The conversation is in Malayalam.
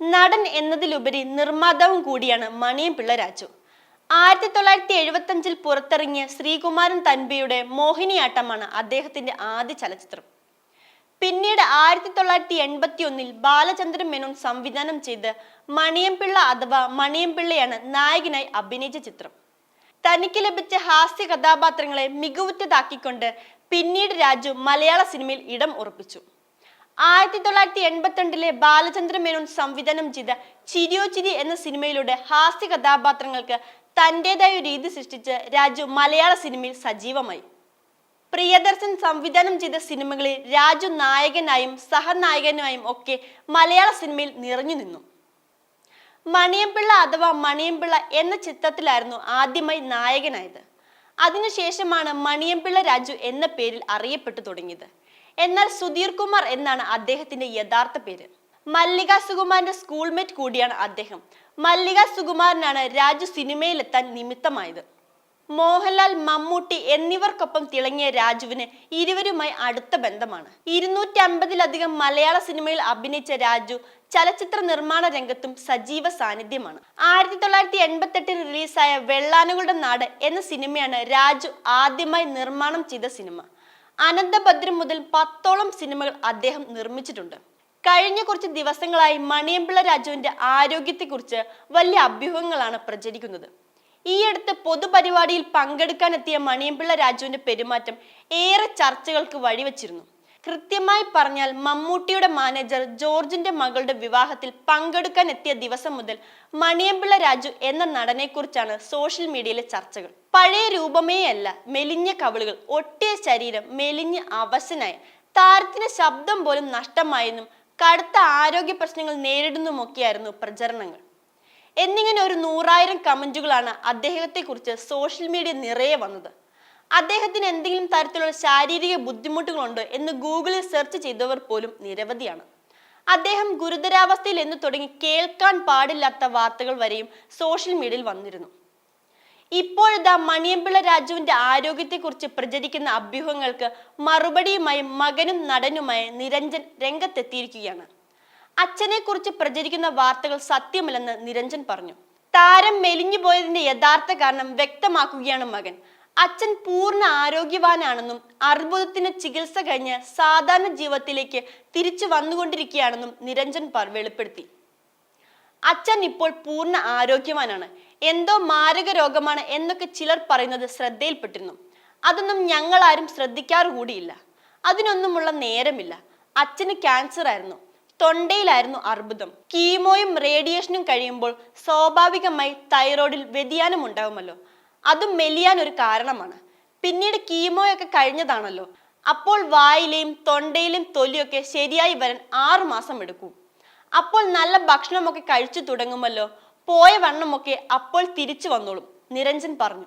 നടൻ എന്നതിലുപരി നിർമ്മാതാവും കൂടിയാണ് മണിയം പിള്ള രാജു. ആയിരത്തി തൊള്ളായിരത്തി എഴുപത്തി അഞ്ചിൽ പുറത്തിറങ്ങിയ ശ്രീകുമാരൻ തൻബിയുടെ മോഹിനിയാട്ടമാണ് അദ്ദേഹത്തിന്റെ ആദ്യ ചലച്ചിത്രം. പിന്നീട് ആയിരത്തി തൊള്ളായിരത്തി എൺപത്തി ഒന്നിൽ ബാലചന്ദ്രൻ മേനോൻ സംവിധാനം ചെയ്ത് മണിയംപിള്ള അഥവാ മണിയംപിള്ളയാണ് നായകനായി അഭിനയിച്ച ചിത്രം. തനിക്ക് ലഭിച്ച ഹാസ്യ കഥാപാത്രങ്ങളെ മികവുറ്റതാക്കിക്കൊണ്ട് പിന്നീട് രാജു മലയാള സിനിമയിൽ ഇടം ഉറപ്പിച്ചു. ആയിരത്തി തൊള്ളായിരത്തി എൺപത്തിരണ്ടിലെ ബാലചന്ദ്ര മേനോൻ സംവിധാനം ചെയ്ത ചിരിയോ ചിരി എന്ന സിനിമയിലൂടെ ഹാസ്യ കഥാപാത്രങ്ങൾക്ക് തന്റെതായ രീതി സൃഷ്ടിച്ച് രാജു മലയാള സിനിമയിൽ സജീവമായി. പ്രിയദർശൻ സംവിധാനം ചെയ്ത സിനിമകളിൽ രാജു നായകനായും സഹനായകനായും ഒക്കെ മലയാള സിനിമയിൽ നിറഞ്ഞു നിന്നു. മണിയമ്പിള്ള അഥവാ മണിയമ്പിള്ള എന്ന ചിത്രത്തിലായിരുന്നു ആദ്യമായി നായകനായത്. അതിനുശേഷമാണ് മണിയമ്പിള്ള രാജു എന്ന പേരിൽ അറിയപ്പെട്ടു തുടങ്ങിയത്. എന്നാൽ സുധീർ കുമാർ എന്നാണ് അദ്ദേഹത്തിന്റെ യഥാർത്ഥ പേര്. മല്ലിക സുകുമാറിന്റെ സ്കൂൾമേറ്റ് കൂടിയാണ് അദ്ദേഹം. മല്ലിക സുകുമാറിനാണ് രാജു സിനിമയിലെത്താൻ നിമിത്തമായത്. മോഹൻലാൽ മമ്മൂട്ടി എന്നിവർക്കൊപ്പം തിളങ്ങിയ രാജുവിന് ഇരുവരുമായി അടുത്ത ബന്ധമാണ്. ഇരുന്നൂറ്റി അമ്പതിലധികം മലയാള സിനിമയിൽ അഭിനയിച്ച രാജു ചലച്ചിത്ര നിർമ്മാണ രംഗത്തും സജീവ സാന്നിധ്യമാണ്. ആയിരത്തി തൊള്ളായിരത്തി എൺപത്തെട്ടിൽ റിലീസായ വെള്ളാനുകളുടെ നാട് എന്ന സിനിമയാണ് രാജു ആദ്യമായി നിർമ്മാണം ചെയ്ത സിനിമ. അനന്തഭദ്രം മുതൽ പത്തോളം സിനിമകൾ അദ്ദേഹം നിർമ്മിച്ചിട്ടുണ്ട്. കഴിഞ്ഞ കുറച്ച് ദിവസങ്ങളായി മണിയമ്പിള്ള രാജുവിന്റെ ആരോഗ്യത്തെക്കുറിച്ച് വലിയ അഭ്യൂഹങ്ങളാണ് പ്രചരിക്കുന്നത്. ഈയടുത്ത് പൊതുപരിപാടിയിൽ പങ്കെടുക്കാനെത്തിയ മണിയമ്പിള്ള രാജുവിന്റെ പെരുമാറ്റം ഏറെ ചർച്ചകൾക്ക് വഴിവെച്ചിരുന്നു. കൃത്യമായി പറഞ്ഞാൽ മമ്മൂട്ടിയുടെ മാനേജർ ജോർജിന്റെ മകളുടെ വിവാഹത്തിൽ പങ്കെടുക്കാൻ എത്തിയ ദിവസം മുതൽ മണിയമ്പിള്ള രാജു എന്ന നടനെക്കുറിച്ചാണ് സോഷ്യൽ മീഡിയയിലെ ചർച്ചകൾ. പഴയ രൂപമേ അല്ല മെലിഞ്ഞ കവിളുകൾ ഒട്ടിയ ശരീരം മെലിഞ്ഞ് അവശനായ. താരത്തിന് ശബ്ദം പോലും നഷ്ടമായെന്നും കടുത്ത ആരോഗ്യ പ്രശ്നങ്ങൾ നേരിടുന്നുമൊക്കെയായിരുന്നു പ്രചരണങ്ങൾ. എന്നിങ്ങനെ ഒരു നൂറായിരം കമന്റുകളാണ് അദ്ദേഹത്തെക്കുറിച്ച് സോഷ്യൽ മീഡിയ നിറയെ വന്നത്. അദ്ദേഹത്തിന് എന്തെങ്കിലും തരത്തിലുള്ള ശാരീരിക ബുദ്ധിമുട്ടുകളുണ്ടോ എന്ന് ഗൂഗിളിൽ സെർച്ച് ചെയ്തവർ പോലും നിരവധിയാണ്. അദ്ദേഹം ഗുരുതരാവസ്ഥയിൽ എന്ന് തുടങ്ങി കേൾക്കാൻ പാടില്ലാത്ത വാർത്തകൾ വരെയും സോഷ്യൽ മീഡിയയിൽ വന്നിരുന്നു. ഇപ്പോഴത്തെ മണിയമ്പിള്ള രാജുവിന്റെ ആരോഗ്യത്തെക്കുറിച്ച് പ്രചരിക്കുന്ന അഭ്യൂഹങ്ങൾക്ക് മറുപടിയുമായി മകനും നടനുമായ നിരഞ്ജൻ രംഗത്തെത്തിയിരിക്കുകയാണ്. അച്ഛനെക്കുറിച്ച് പ്രചരിക്കുന്ന വാർത്തകൾ സത്യമല്ലെന്ന് നിരഞ്ജൻ പറഞ്ഞു. താരം മെലിഞ്ഞു പോയതിന്റെ യഥാർത്ഥ കാരണം വ്യക്തമാക്കുകയാണ് മകൻ. അച്ഛൻ പൂർണ ആരോഗ്യവാനാണെന്നും അർബുദത്തിന് ചികിത്സ കഴിഞ്ഞ് സാധാരണ ജീവിതത്തിലേക്ക് തിരിച്ചു വന്നുകൊണ്ടിരിക്കുകയാണെന്നും നിരഞ്ജൻ പർ വെളിപ്പെടുത്തി. അച്ഛൻ ഇപ്പോൾ പൂർണ ആരോഗ്യവാനാണ്. എന്തോ മാരക രോഗമാണ് എന്നൊക്കെ ചിലർ പറയുന്നത് ശ്രദ്ധയിൽപ്പെട്ടിരുന്നു. അതൊന്നും ഞങ്ങൾ ആരും ശ്രദ്ധിക്കാറ് കൂടിയില്ല. അതിനൊന്നുമുള്ള നേരമില്ല. അച്ഛന് ക്യാൻസർ ആയിരുന്നു തൊണ്ടയിലായിരുന്നു അർബുദം. കീമോയും റേഡിയേഷനും കഴിയുമ്പോൾ സ്വാഭാവികമായി തൈറോയിഡിൽ വ്യതിയാനം ഉണ്ടാകുമല്ലോ അതും മെലിയാൻ ഒരു കാരണമാണ്. പിന്നീട് കീമോയൊക്കെ കഴിഞ്ഞതാണല്ലോ. അപ്പോൾ വായിലെയും തൊണ്ടയിലെയും തൊലിയൊക്കെ ശരിയായി വരാൻ ആറു മാസം എടുക്കും. അപ്പോൾ നല്ല ഭക്ഷണമൊക്കെ കഴിച്ചു തുടങ്ങുമല്ലോ. പോയ വണ്ണമൊക്കെ അപ്പോൾ തിരിച്ചു വന്നോളും നിരഞ്ജൻ പറഞ്ഞു.